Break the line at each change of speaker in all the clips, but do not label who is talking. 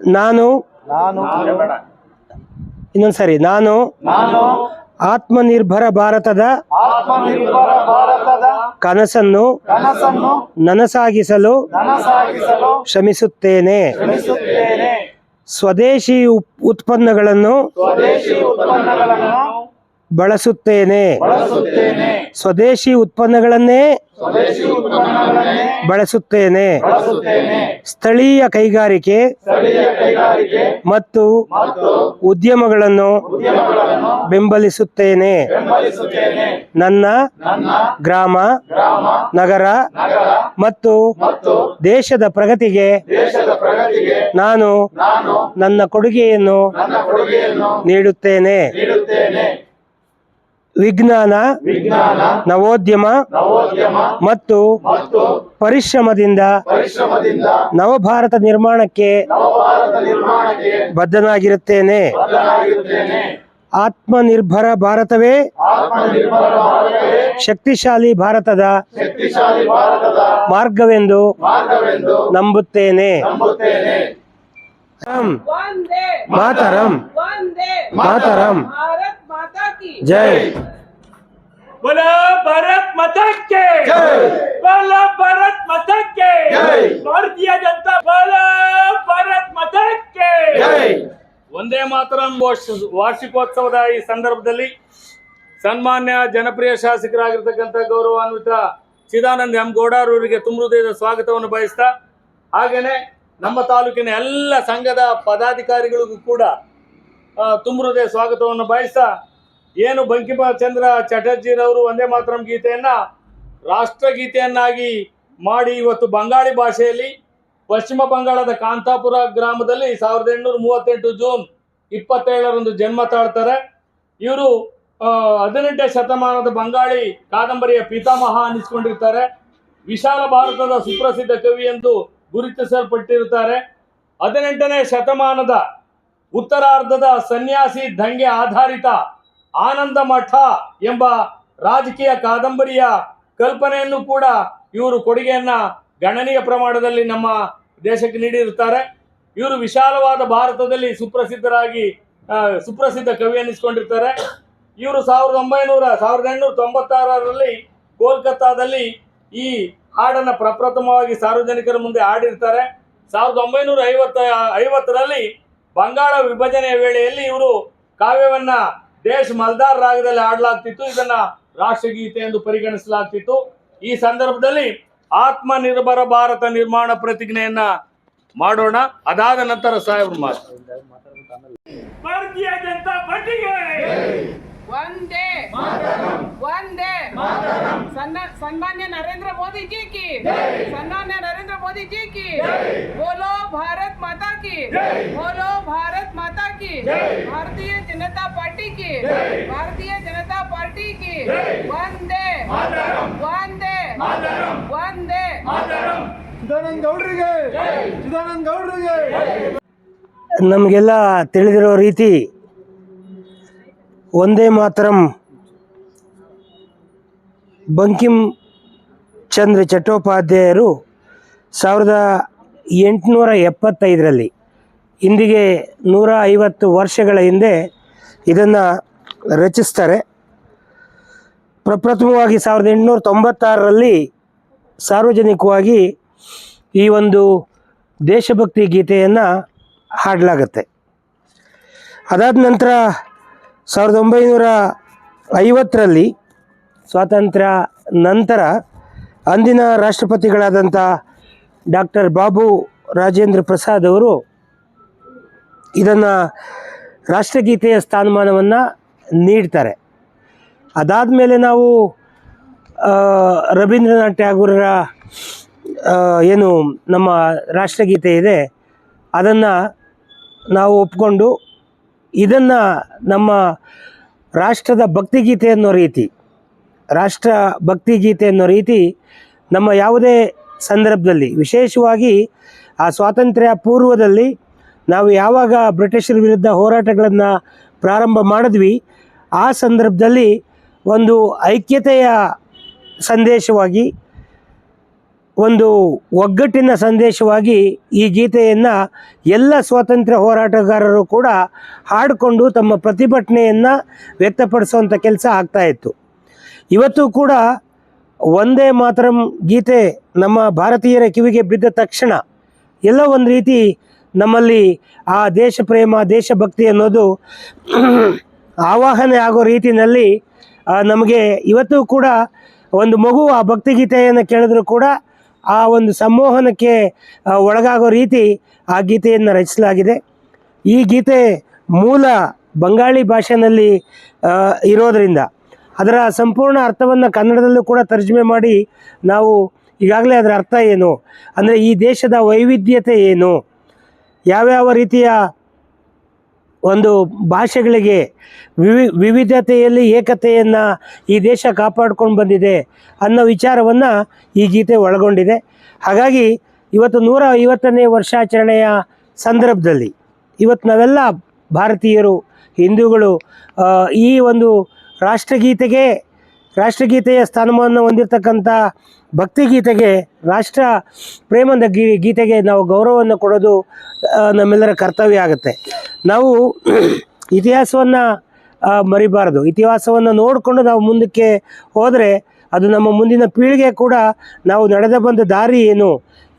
ನಾನು
ಇನ್ನೊಂದು
ಇನ್ನೊಂದ್ಸರಿ ನಾನು
ನಾನು
ಆತ್ಮನಿರ್ಭರ ಭಾರತದ
ಆತ್ಮನಿರ್ಭರ ಭಾರತದ
ಕನಸನ್ನು
ಕನಸನ್ನು
ನನಸಾಗಿಸಲು
ನನಸಾಗಿಸಲು
ಶ್ರಮಿಸುತ್ತೇನೆ. ಸ್ವದೇಶಿ ಉತ್ಪನ್ನಗಳನ್ನು ಬಳಸುತ್ತೇನೆ. ಸ್ವದೇಶಿ ಉತ್ಪನ್ನಗಳನ್ನೇ ಬಳಸುತ್ತೇನೆ. ಸ್ಥಳೀಯ ಕೈಗಾರಿಕೆ ಮತ್ತು ಉದ್ಯಮಗಳನ್ನು ಬೆಂಬಲಿಸುತ್ತೇನೆ. ನನ್ನ ಗ್ರಾಮ ನಗರ ಮತ್ತು ದೇಶದ ಪ್ರಗತಿಗೆ ನಾನು
ನಾನು
ನನ್ನ ಕೊಡುಗೆಯನ್ನು ನೀಡುತ್ತೇನೆ. ವಿಜ್ಞಾನ ನವೋದ್ಯಮ ಮತ್ತು ಪರಿಶ್ರಮದಿಂದ ನವಭಾರತ ನಿರ್ಮಾಣಕ್ಕೆ ಬದ್ಧನಾಗಿರುತ್ತೇನೆ. ಆತ್ಮನಿರ್ಭರ ಭಾರತವೇ. ಶಕ್ತಿಶಾಲಿ ಭಾರತದ ಮಾರ್ಗವೆಂದು ನಂಬುತ್ತೇನೆ. ಮಾತರಂ, ಮಾತರಂ.
वंदे
ಮಾತರಂ
भारत माता की
ಜೈ
बोला भारत माता के बोला भारत माता के भारतीय जनता बोला भारत माता के ಒಂದೇ ಮಾತರಂ ವಾರ್ಷ- ವಾರ್ಷಿಕೋತ್ಸವದ ಈ ಸಂದರ್ಭದಲ್ಲಿ ಸನ್ಮಾನ್ಯ ಜನಪ್ರಿಯ ಶಾಸಕರಾಗಿರ್ತಕ್ಕಂಥ ಗೌರವಾನ್ವಿತ ಚಿದಾನಂದ ಎಂ ಗೌಡರವರಿಗೆ ತುಂಬ ಹೃದಯದ ಸ್ವಾಗತವನ್ನು ಬಯಸ್ತಾ ಹಾಗೇನೆ ನಮ್ಮ ತಾಲೂಕಿನ ಎಲ್ಲ ಸಂಘದ ಪದಾಧಿಕಾರಿಗಳಿಗೂ ಕೂಡ ಆ, ತುಂಬ ಹೃದಯ ಸ್ವಾಗತವನ್ನು ಬಯಸ್ತಾ ಏನು ಬಂಕಿಮ ಚಂದ್ರ ಚಟರ್ಜಿರವರು ಒಂದೇ ಮಾತರಂ ಗೀತೆಯನ್ನು ರಾಷ್ಟ್ರಗೀತೆಯನ್ನಾಗಿ ಮಾಡಿ ಇವತ್ತು ಬಂಗಾಳಿ ಭಾಷೆಯಲ್ಲಿ ಪಶ್ಚಿಮ ಬಂಗಾಳದ ಕಾಂತಾಪುರ ಗ್ರಾಮದಲ್ಲಿ ಸಾವಿರದ ಎಂಟುನೂರ ಮೂವತ್ತೆಂಟು ಜೂನ್ ಇಪ್ಪತ್ತೇಳರಂದು ಜನ್ಮ ತಾಳ್ತಾರೆ. ಇವರು ಹದಿನೆಂಟನೇ ಶತಮಾನದ ಬಂಗಾಳಿ ಕಾದಂಬರಿಯ ಪಿತಾಮಹ ಅನ್ನಿಸ್ಕೊಂಡಿರ್ತಾರೆ. ವಿಶಾಲ ಭಾರತದ ಸುಪ್ರಸಿದ್ಧ ಕವಿ ಎಂದು ಗುರುತಿಸಲ್ಪಟ್ಟಿರುತ್ತಾರೆ ಹದಿನೆಂಟನೇ ಶತಮಾನದ ಉತ್ತರಾರ್ಧದ ಸನ್ಯಾಸಿ ದಂಗೆ ಆಧಾರಿತ ಆನಂದ ಮಠ ಎಂಬ ರಾಜಕೀಯ ಕಾದಂಬರಿಯ ಕಲ್ಪನೆಯನ್ನು ಕೂಡ ಇವರು ಕೊಡುಗೆಯನ್ನ ಗಣನೀಯ ಪ್ರಮಾಣದಲ್ಲಿ ನಮ್ಮ ದೇಶಕ್ಕೆ ನೀಡಿರುತ್ತಾರೆ. ಇವರು ವಿಶಾಲವಾದ ಭಾರತದಲ್ಲಿ ಸುಪ್ರಸಿದ್ಧರಾಗಿ ಸುಪ್ರಸಿದ್ಧ ಕವಿ ಅನ್ನಿಸ್ಕೊಂಡಿರ್ತಾರೆ ಇವರು ಸಾವಿರದ ಒಂಬೈನೂರ, ಸಾವಿರದ ಎಂಟುನೂರ ತೊಂಬತ್ತಾರರಲ್ಲಿ ಕೋಲ್ಕತ್ತಾದಲ್ಲಿ ಈ ಹಾಡನ್ನು ಪ್ರಪ್ರಥಮವಾಗಿ ಸಾರ್ವಜನಿಕರ ಮುಂದೆ ಹಾಡಿರ್ತಾರೆ. ಸಾವಿರದ ಒಂಬೈನೂರ ಐವತ್ತ, ಐವತ್ತರಲ್ಲಿ ಬಂಗಾಳ ವಿಭಜನೆಯ ವೇಳೆಯಲ್ಲಿ ಇವರು ಕಾವ್ಯವನ್ನ ದೇಶ ಮಲ್ದಾರ್ ರಾಗದಲ್ಲಿ ಆಡಲಾಗ್ತಿತ್ತು ಇದನ್ನ ರಾಷ್ಟ್ರಗೀತೆ ಎಂದು ಪರಿಗಣಿಸಲಾಗ್ತಿತ್ತು. ಈ ಸಂದರ್ಭದಲ್ಲಿ ಆತ್ಮನಿರ್ಭರ ಭಾರತ ನಿರ್ಮಾಣ ಪ್ರತಿಜ್ಞೆಯನ್ನ ಮಾಡೋಣ. ಅದಾದ ನಂತರ ಸಾಹೇಬ್ರು ಮಾತು ಭಾರತೀಯ ಜನತಾ
ಒಂದೇ ಒಂದೇ ಸನ್ಮಾನ್ಯ ನರೇಂದ್ರ ಮೋದಿ ಜಿ ಕಿ. ಸನ್ಮಾನ್ಯ ನರೇಂದ್ರ ಮೋದಿ ಜಿ ಕಿ. ಬೋಲೋ ಭಾರತ್ ಮಾತಾ ಕಿ. ಬೋಲೋ ಭಾರತ್ ಮಾತಾ भारतीय जनता पार्टी की भारतीय जनता पार्टी की वंदे वंदे वंदे
ಚಿದಾನಂದ ಗೌಡ್ರಿಗೆ ಚಿದಾನಂದ ಗೌಡ್ರಿಗೆ
ನಮಗೆಲ್ಲ ತಿಳಿದಿರೋ ರೀತಿ ಒಂದೇ ಮಾತರಂ ಬಂಕಿಂ ಚಂದ್ರ ಚಟ್ಟೋಪಾಧ್ಯಾಯರು ಸಾವಿರದ ಎಂಟುನೂರ ಎಪ್ಪತ್ತೈದರಲ್ಲಿ ಇಂದಿಗೆ ನೂರ ಐವತ್ತು ವರ್ಷಗಳ ಹಿಂದೆ ಇದನ್ನು ರಚಿಸ್ತಾರೆ. ಪ್ರಪ್ರಥಮವಾಗಿ ಸಾವಿರದ ಎಂಟುನೂರ ತೊಂಬತ್ತಾರರಲ್ಲಿ ಸಾರ್ವಜನಿಕವಾಗಿ ಈ ಒಂದು ದೇಶಭಕ್ತಿ ಗೀತೆಯನ್ನು ಹಾಡಲಾಗತ್ತೆ. ಅದಾದ ನಂತರ ಸಾವಿರದ ಒಂಬೈನೂರ ಐವತ್ತರಲ್ಲಿ ಸ್ವಾತಂತ್ರ್ಯ ನಂತರ ಅಂದಿನ ರಾಷ್ಟ್ರಪತಿಗಳಾದಂಥ ಡಾಕ್ಟರ್ ಬಾಬು ರಾಜೇಂದ್ರ ಪ್ರಸಾದ್ ಅವರು ಇದನ್ನು ರಾಷ್ಟ್ರಗೀತೆಯ ಸ್ಥಾನಮಾನವನ್ನು ನೀಡ್ತಾರೆ. ಅದಾದ ಮೇಲೆ ನಾವು ರವೀಂದ್ರನಾಥ್ ಟ್ಯಾಗೂರರ ಏನು ನಮ್ಮ ರಾಷ್ಟ್ರಗೀತೆ ಇದೆ, ಅದನ್ನು ನಾವು ಒಪ್ಕೊಂಡು, ಇದನ್ನು ನಮ್ಮ ರಾಷ್ಟ್ರದ ಭಕ್ತಿಗೀತೆ ಅನ್ನೋ ರೀತಿ, ರಾಷ್ಟ್ರ ಭಕ್ತಿಗೀತೆ ಅನ್ನೋ ರೀತಿ ನಮ್ಮ ಯಾವುದೇ ಸಂದರ್ಭದಲ್ಲಿ, ವಿಶೇಷವಾಗಿ ಆ ಸ್ವಾತಂತ್ರ್ಯ ಪೂರ್ವದಲ್ಲಿ ನಾವು ಯಾವಾಗ ಬ್ರಿಟಿಷರ ವಿರುದ್ಧ ಹೋರಾಟಗಳನ್ನು ಪ್ರಾರಂಭ ಮಾಡಿದ್ವಿ, ಆ ಸಂದರ್ಭದಲ್ಲಿ ಒಂದು ಐಕ್ಯತೆಯ ಸಂದೇಶವಾಗಿ, ಒಂದು ಒಗ್ಗಟ್ಟಿನ ಸಂದೇಶವಾಗಿ ಈ ಗೀತೆಯನ್ನು ಎಲ್ಲ ಸ್ವಾತಂತ್ರ್ಯ ಹೋರಾಟಗಾರರು ಕೂಡ ಹಾಡಿಕೊಂಡು ತಮ್ಮ ಪ್ರತಿಭಟನೆಯನ್ನು ವ್ಯಕ್ತಪಡಿಸುವಂಥ ಕೆಲಸ ಆಗ್ತಾಯಿತ್ತು ಇವತ್ತು ಕೂಡ ಒಂದೇ ಮಾತರಂ ಗೀತೆ ನಮ್ಮ ಭಾರತೀಯರ ಕಿವಿಗೆ ಬಿದ್ದ ತಕ್ಷಣ ಎಲ್ಲ ಒಂದು ರೀತಿ ನಮ್ಮಲ್ಲಿ ಆ ದೇಶ ಪ್ರೇಮ ದೇಶಭಕ್ತಿ ಅನ್ನೋದು ಆವಾಹನೆ ಆಗೋ ರೀತಿಯಲ್ಲಿ ನಮಗೆ ಇವತ್ತು ಕೂಡ ಒಂದು ಮಗು ಆ ಭಕ್ತಿಗೀತೆಯನ್ನು ಕೇಳಿದ್ರು ಕೂಡ ಆ ಒಂದು ಸಂಮೋಹನಕ್ಕೆ ಒಳಗಾಗೋ ರೀತಿ ಆ ಗೀತೆಯನ್ನು ರಚಿಸಲಾಗಿದೆ. ಈ ಗೀತೆ ಮೂಲ ಬಂಗಾಳಿ ಭಾಷೆಯಲ್ಲಿ ಇರೋದರಿಂದ ಅದರ ಸಂಪೂರ್ಣ ಅರ್ಥವನ್ನು ಕನ್ನಡದಲ್ಲೂ ಕೂಡ ತರ್ಜುಮೆ ಮಾಡಿ ನಾವು ಈಗಾಗಲೇ ಅದರ ಅರ್ಥ ಏನು? ಅಂದರೆ ಈ ದೇಶದ ವೈವಿಧ್ಯತೆ ಏನು? ಯಾವ್ಯಾವ ರೀತಿಯ ಒಂದು ಭಾಷೆಗಳಿಗೆ ವಿವಿ, ವಿವಿಧತೆಯಲ್ಲಿ ಏಕತೆಯನ್ನು ಈ ದೇಶ ಕಾಪಾಡ್ಕೊಂಡು ಬಂದಿದೆ ಅನ್ನೋ ವಿಚಾರವನ್ನು ಈ ಗೀತೆ ಒಳಗೊಂಡಿದೆ. ಹಾಗಾಗಿ ಇವತ್ತು ನೂರ ಐವತ್ತನೇ ವರ್ಷಾಚರಣೆಯ ಸಂದರ್ಭದಲ್ಲಿ ಇವತ್ತು ನಾವೆಲ್ಲ ಭಾರತೀಯರು, ಹಿಂದೂಗಳು ಈ ಒಂದು ರಾಷ್ಟ್ರಗೀತೆಗೆ ರಾಷ್ಟ್ರಗೀತೆಯ ಸ್ಥಾನಮಾನ ಹೊಂದಿರತಕ್ಕಂಥ ಭಕ್ತಿಗೀತೆಗೆ ರಾಷ್ಟ್ರ ಪ್ರೇಮದ ಗೀ, ಗೀತೆಗೆ ನಾವು ಗೌರವವನ್ನು ಕೊಡೋದು ನಮ್ಮೆಲ್ಲರ ಕರ್ತವ್ಯ ಆಗುತ್ತೆ. ನಾವು ಇತಿಹಾಸವನ್ನು ಮರಿಬಾರದು. ಇತಿಹಾಸವನ್ನು ನೋಡಿಕೊಂಡು ನಾವು ಮುಂದಕ್ಕೆ ಹೋದರೆ ಅದು ನಮ್ಮ ಮುಂದಿನ ಪೀಳಿಗೆ ಕೂಡ ನಾವು ನಡೆದ ಬಂದ ದಾರಿ ಏನು?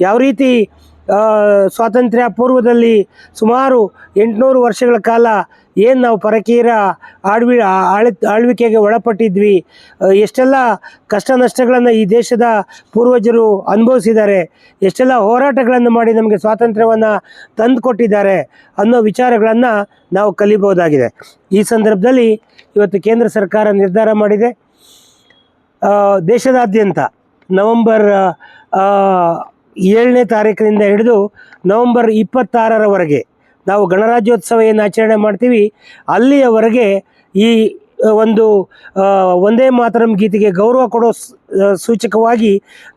ಯಾವ ರೀತಿ ಸ್ವಾತಂತ್ರ್ಯ ಪೂರ್ವದಲ್ಲಿ ಸುಮಾರು ಎಂಟುನೂರು ವರ್ಷಗಳ ಕಾಲ ಏನು ನಾವು ಪರಕೀಯರ ಆಳ್ವಿ ಆಳ್ ಆಳ್ವಿಕೆಗೆ ಒಳಪಟ್ಟಿದ್ವಿ. ಎಷ್ಟೆಲ್ಲ ಕಷ್ಟ ನಷ್ಟಗಳನ್ನು ಈ ದೇಶದ ಪೂರ್ವಜರು ಅನುಭವಿಸಿದ್ದಾರೆ, ಎಷ್ಟೆಲ್ಲ ಹೋರಾಟಗಳನ್ನು ಮಾಡಿ ನಮಗೆ ಸ್ವಾತಂತ್ರ್ಯವನ್ನು ತಂದುಕೊಟ್ಟಿದ್ದಾರೆ ಅನ್ನೋ ವಿಚಾರಗಳನ್ನು ನಾವು ಕಲಿಬಹುದಾಗಿದೆ. ಈ ಸಂದರ್ಭದಲ್ಲಿ ಇವತ್ತು ಕೇಂದ್ರ ಸರ್ಕಾರ ನಿರ್ಧಾರ ಮಾಡಿದೆ. ದೇಶದಾದ್ಯಂತ ನವಂಬರ್ ಏಳನೇ ತಾರೀಕಿನಿಂದ ಹಿಡಿದು ನವಂಬರ್ ಇಪ್ಪತ್ತಾರರವರೆಗೆ ನಾವು ಗಣರಾಜ್ಯೋತ್ಸವ ಏನು ಆಚರಣೆ ಮಾಡ್ತೀವಿ, ಅಲ್ಲಿಯವರೆಗೆ ಈ ಒಂದು ಒಂದೇ ಮಾತರಂ ಗೀತೆಗೆ ಗೌರವ ಕೊಡೋ ಸೂಚಕವಾಗಿ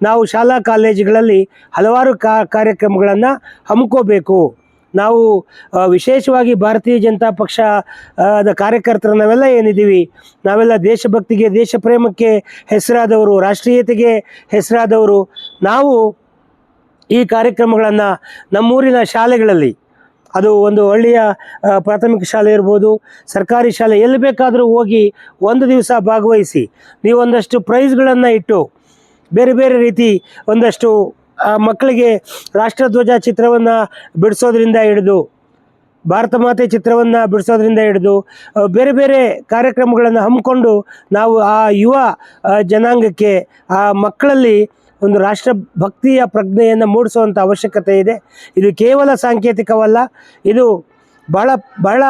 ನಾವು ಶಾಲಾ ಕಾಲೇಜುಗಳಲ್ಲಿ ಹಲವಾರು ಕಾರ್ಯಕ್ರಮಗಳನ್ನು ಹಮ್ಮಿಕೋಬೇಕು. ನಾವು ವಿಶೇಷವಾಗಿ ಭಾರತೀಯ ಜನತಾ ಪಕ್ಷ ಅದ ಕಾರ್ಯಕರ್ತರು ನಾವೆಲ್ಲ ಏನಿದ್ದೀವಿ, ನಾವೆಲ್ಲ ದೇಶಭಕ್ತಿಗೆ ದೇಶ ಪ್ರೇಮಕ್ಕೆ ಹೆಸರಾದವರು, ರಾಷ್ಟ್ರೀಯತೆಗೆ ಹೆಸರಾದವರು, ನಾವು ಈ ಕಾರ್ಯಕ್ರಮಗಳನ್ನು ನಮ್ಮೂರಿನ ಶಾಲೆಗಳಲ್ಲಿ ಅದು ಒಂದು ಹಳ್ಳಿಯ ಪ್ರಾಥಮಿಕ ಶಾಲೆ ಇರ್ಬೋದು, ಸರ್ಕಾರಿ ಶಾಲೆ, ಎಲ್ಲಿ ಬೇಕಾದರೂ ಹೋಗಿ ಒಂದು ದಿವಸ ಭಾಗವಹಿಸಿ. ನೀವು ಒಂದಷ್ಟು ಪ್ರೈಸ್ಗಳನ್ನು ಇಟ್ಟು, ಬೇರೆ ಬೇರೆ ರೀತಿ ಒಂದಷ್ಟು ಮಕ್ಕಳಿಗೆ ರಾಷ್ಟ್ರಧ್ವಜ ಚಿತ್ರವನ್ನು ಬಿಡಿಸೋದ್ರಿಂದ ಹಿಡಿದು, ಭಾರತ ಮಾತೆ ಚಿತ್ರವನ್ನು ಬಿಡಿಸೋದ್ರಿಂದ ಹಿಡಿದು ಬೇರೆ ಬೇರೆ ಕಾರ್ಯಕ್ರಮಗಳನ್ನು ಹಮ್ಮಿಕೊಂಡು ನಾವು ಆ ಯುವ ಜನಾಂಗಕ್ಕೆ, ಆ ಮಕ್ಕಳಲ್ಲಿ ಒಂದು ರಾಷ್ಟ್ರ ಭಕ್ತಿಯ ಪ್ರಜ್ಞೆಯನ್ನು ಮೂಡಿಸುವಂಥ ಅವಶ್ಯಕತೆ ಇದೆ. ಇದು ಕೇವಲ ಸಾಂಕೇತಿಕವಲ್ಲ, ಇದು ಬಹಳ ಬಹಳ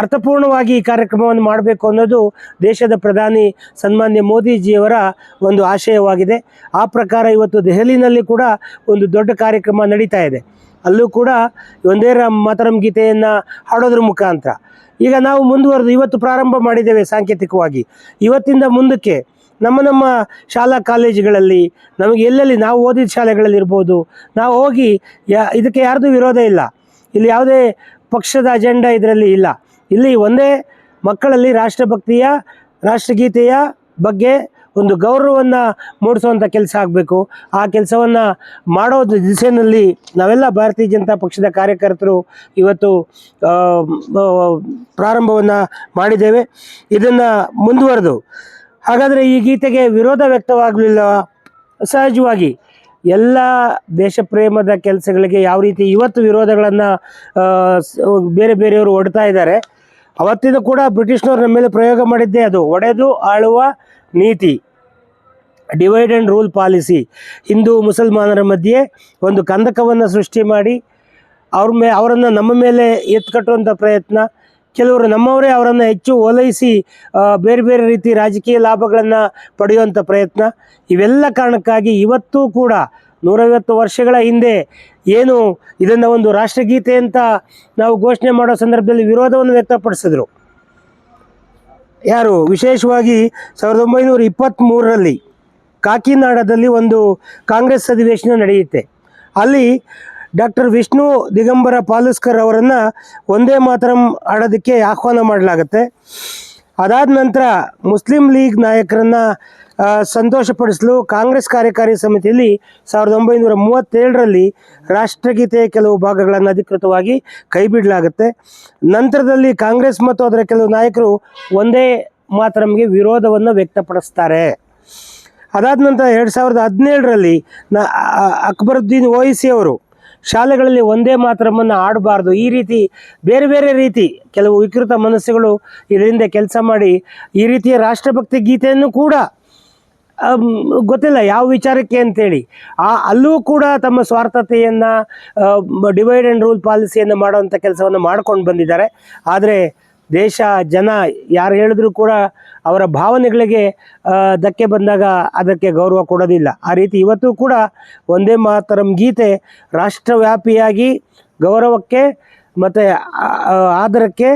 ಅರ್ಥಪೂರ್ಣವಾಗಿ ಈ ಕಾರ್ಯಕ್ರಮವನ್ನು ಮಾಡಬೇಕು ಅನ್ನೋದು ದೇಶದ ಪ್ರಧಾನಿ ಸನ್ಮಾನ್ಯ ಮೋದಿಜಿಯವರ ಒಂದು ಆಶಯವಾಗಿದೆ. ಆ ಪ್ರಕಾರ ಇವತ್ತು ದೆಹಲಿನಲ್ಲಿ ಕೂಡ ಒಂದು ದೊಡ್ಡ ಕಾರ್ಯಕ್ರಮ ನಡೀತಾ ಇದೆ. ಅಲ್ಲೂ ಕೂಡ ಒಂದೇ ರ ಮಾತರಂ ಗೀತೆಯನ್ನು ಹಾಡೋದ್ರ ಮುಖಾಂತರ. ಈಗ ನಾವು ಮುಂದುವರೆದು, ಇವತ್ತು ಪ್ರಾರಂಭ ಮಾಡಿದ್ದೇವೆ ಸಾಂಕೇತಿಕವಾಗಿ. ಇವತ್ತಿಂದ ಮುಂದಕ್ಕೆ ನಮ್ಮ ನಮ್ಮ ಶಾಲಾ ಕಾಲೇಜುಗಳಲ್ಲಿ ನಮಗೆ ಎಲ್ಲೆಲ್ಲಿ ನಾವು ಓದಿದ ಶಾಲೆಗಳಲ್ಲಿ ಇರ್ಬೋದು, ನಾವು ಹೋಗಿ ಯಾ, ಇದಕ್ಕೆ ಯಾರ್ದು ವಿರೋಧ ಇಲ್ಲ. ಇಲ್ಲಿ ಯಾವುದೇ ಪಕ್ಷದ ಅಜೆಂಡಾ ಇದರಲ್ಲಿ ಇಲ್ಲ. ಇಲ್ಲಿ ಒಂದೇ ಮಕ್ಕಳಲ್ಲಿ ರಾಷ್ಟ್ರಭಕ್ತಿಯ, ರಾಷ್ಟ್ರಗೀತೆಯ ಬಗ್ಗೆ ಒಂದು ಗೌರವವನ್ನು ಮೂಡಿಸುವಂಥ ಕೆಲಸ ಆಗಬೇಕು. ಆ ಕೆಲಸವನ್ನು ಮಾಡೋ ದಿಸೆಯಲ್ಲಿ ನಾವೆಲ್ಲ ಭಾರತೀಯ ಜನತಾ ಪಕ್ಷದ ಕಾರ್ಯಕರ್ತರು ಇವತ್ತು ಪ್ರಾರಂಭವನ್ನು ಮಾಡಿದ್ದೇವೆ. ಇದನ್ನು ಮುಂದುವರೆದು. ಹಾಗಾದರೆ ಈ ಗೀತೆಗೆ ವಿರೋಧ ವ್ಯಕ್ತವಾಗಲಿಲ್ಲ? ಸಹಜವಾಗಿ. ಎಲ್ಲ ದೇಶ ಪ್ರೇಮದ ಕೆಲಸಗಳಿಗೆ ಯಾವ ರೀತಿ ಇವತ್ತು ವಿರೋಧಗಳನ್ನು ಬೇರೆ ಬೇರೆಯವರು ಒಡ್ತಾ ಇದ್ದಾರೆ ಅವತ್ತಿಂದ ಕೂಡ ಬ್ರಿಟಿಷ್ನವ್ರು ನಮ್ಮ ಮೇಲೆ ಪ್ರಯೋಗ ಮಾಡಿದ್ದೇ ಅದು. ಒಡೆದು ಆಳುವ ನೀತಿ. Divide and rule policy. Hindu ಮುಸಲ್ಮಾನರ ಮಧ್ಯೆ ಒಂದು ಕಂದಕವನ್ನು ಸೃಷ್ಟಿ ಮಾಡಿ, ಅವ್ರ ಮೇ, ಅವರನ್ನು ನಮ್ಮ ಮೇಲೆ ಎತ್ಕಟ್ಟುವಂಥ ಪ್ರಯತ್ನ. ಕೆಲವರು ನಮ್ಮವರೇ ಅವರನ್ನು ಹೆಚ್ಚು ಓಲೈಸಿ ಬೇರೆ ಬೇರೆ ರೀತಿ ರಾಜಕೀಯ ಲಾಭಗಳನ್ನು ಪಡೆಯುವಂಥ ಪ್ರಯತ್ನ. ಇವೆಲ್ಲ ಕಾರಣಕ್ಕಾಗಿ ಇವತ್ತೂ ಕೂಡ ನೂರೈವತ್ತು ವರ್ಷಗಳ ಹಿಂದೆ ಏನು ಇದನ್ನು ಒಂದು ರಾಷ್ಟ್ರಗೀತೆ ಅಂತ ನಾವು ಘೋಷಣೆ ಮಾಡೋ ಸಂದರ್ಭದಲ್ಲಿ ವಿರೋಧವನ್ನು ವ್ಯಕ್ತಪಡಿಸಿದ್ರು. ಯಾರು? ವಿಶೇಷವಾಗಿ ಸಾವಿರದ ಒಂಬೈನೂರ ಇಪ್ಪತ್ತ್ಮೂರರಲ್ಲಿ ಕಾಕಿನಾಡದಲ್ಲಿ ಒಂದು ಕಾಂಗ್ರೆಸ್ ಅಧಿವೇಶನ ನಡೆಯುತ್ತೆ. ಅಲ್ಲಿ ಡಾಕ್ಟರ್ ವಿಷ್ಣು ದಿಗಂಬರ ಪಾಲುಸ್ಕರ್ ಅವರನ್ನು ಒಂದೇ ಮಾತರಂ ಆಡೋದಕ್ಕೆ ಆಹ್ವಾನ ಮಾಡಲಾಗುತ್ತೆ. ಅದಾದ ನಂತರ ಮುಸ್ಲಿಂ ಲೀಗ್ ನಾಯಕರನ್ನು ಸಂತೋಷಪಡಿಸಲು ಕಾಂಗ್ರೆಸ್ ಕಾರ್ಯಕಾರಿ ಸಮಿತಿಯಲ್ಲಿ ಸಾವಿರದ ಒಂಬೈನೂರ ಮೂವತ್ತೇಳರಲ್ಲಿ ರಾಷ್ಟ್ರಗೀತೆಯ ಕೆಲವು ಭಾಗಗಳನ್ನು ಅಧಿಕೃತವಾಗಿ ಕೈಬಿಡಲಾಗುತ್ತೆ. ನಂತರದಲ್ಲಿ ಕಾಂಗ್ರೆಸ್ ಮತ್ತು ಅದರ ಕೆಲವು ನಾಯಕರು ಒಂದೇ ಮಾತರಂಗೆ ವಿರೋಧವನ್ನು ವ್ಯಕ್ತಪಡಿಸ್ತಾರೆ. ಅದಾದ ನಂತರ ಎರಡು ಸಾವಿರದ ಹದಿನೇಳರಲ್ಲಿ ನ ಅಕ್ಬರುದ್ದೀನ್ ಓಯಿಸಿ ಅವರು ಶಾಲೆಗಳಲ್ಲಿ ಒಂದೇ ಮಾತ್ರವನ್ನು ಆಡಬಾರ್ದು. ಈ ರೀತಿ ಬೇರೆ ಬೇರೆ ರೀತಿ ಕೆಲವು ವಿಕೃತ ಮನಸ್ಸುಗಳು ಇದರಿಂದ ಕೆಲಸ ಮಾಡಿ ಈ ರೀತಿಯ ರಾಷ್ಟ್ರಭಕ್ತಿ ಗೀತೆಯನ್ನು ಕೂಡ ಗೊತ್ತಿಲ್ಲ ಯಾವ ವಿಚಾರಕ್ಕೆ ಅಂತೇಳಿ. ಆ, ಅಲ್ಲೂ ಕೂಡ ತಮ್ಮ ಸ್ವಾರ್ಥತೆಯನ್ನು ಡಿವೈಡ್ ಆ್ಯಂಡ್ ರೂಲ್ ಪಾಲಿಸಿಯನ್ನು ಮಾಡುವಂಥ ಕೆಲಸವನ್ನು ಮಾಡ್ಕೊಂಡು ಬಂದಿದ್ದಾರೆ. ಆದರೆ ದೇಶ, ಜನ ಯಾರು ಹೇಳಿದ್ರು ಕೂಡ ಅವರ ಭಾವನೆಗಳಿಗೆ ಧಕ್ಕೆ ಬಂದಾಗ ಅದಕ್ಕೆ ಗೌರವ ಕೊಡೋದಿಲ್ಲ. ಆ ರೀತಿ ಇವತ್ತು ಕೂಡ ಒಂದೇ ಮಾತರಂ ಗೀತೆ ರಾಷ್ಟ್ರವ್ಯಾಪಿಯಾಗಿ ಗೌರವಕ್ಕೆ ಮತ್ತು ಆದರಕ್ಕೆ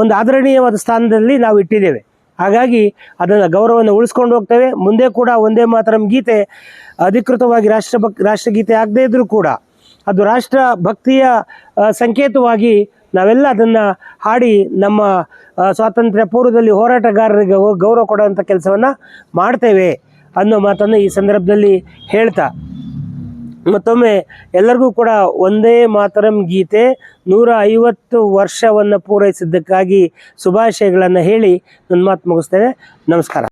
ಒಂದು ಆದರಣೀಯವಾದ ಸ್ಥಾನದಲ್ಲಿ ನಾವು ಇಟ್ಟಿದ್ದೇವೆ. ಹಾಗಾಗಿ ಅದನ್ನು ಗೌರವವನ್ನು ಉಳಿಸ್ಕೊಂಡು ಹೋಗ್ತೇವೆ. ಮುಂದೆ ಕೂಡ ಒಂದೇ ಮಾತರಂ ಗೀತೆ ಅಧಿಕೃತವಾಗಿ ರಾಷ್ಟ್ರಭಕ್, ರಾಷ್ಟ್ರಗೀತೆ ಆಗದೇ ಇದ್ದರೂ ಕೂಡ ಅದು ರಾಷ್ಟ್ರ ಭಕ್ತಿಯ ಸಂಕೇತವಾಗಿ ನಾವೆಲ್ಲ ಅದನ್ನು ಹಾಡಿ ನಮ್ಮ ಸ್ವಾತಂತ್ರ್ಯ ಪೂರ್ವದಲ್ಲಿ ಹೋರಾಟಗಾರರಿಗೆ ಗೌರವ ಕೊಡುವಂಥ ಕೆಲಸವನ್ನು ಮಾಡ್ತೇವೆ ಅನ್ನೋ ಮಾತನ್ನು ಈ ಸಂದರ್ಭದಲ್ಲಿ ಹೇಳ್ತಾ. ಮತ್ತೊಮ್ಮೆ ಎಲ್ಲರಿಗೂ ಕೂಡ ಒಂದೇ ಮಾತರಂ ಗೀತೆ, ನೂರ ಐವತ್ತು ವರ್ಷವನ್ನು ಪೂರೈಸಿದ್ದಕ್ಕಾಗಿ ಶುಭಾಶಯಗಳನ್ನು ಹೇಳಿ ನನ್ನ ಮಾತು ಮುಗಿಸ್ತೇನೆ. ನಮಸ್ಕಾರ.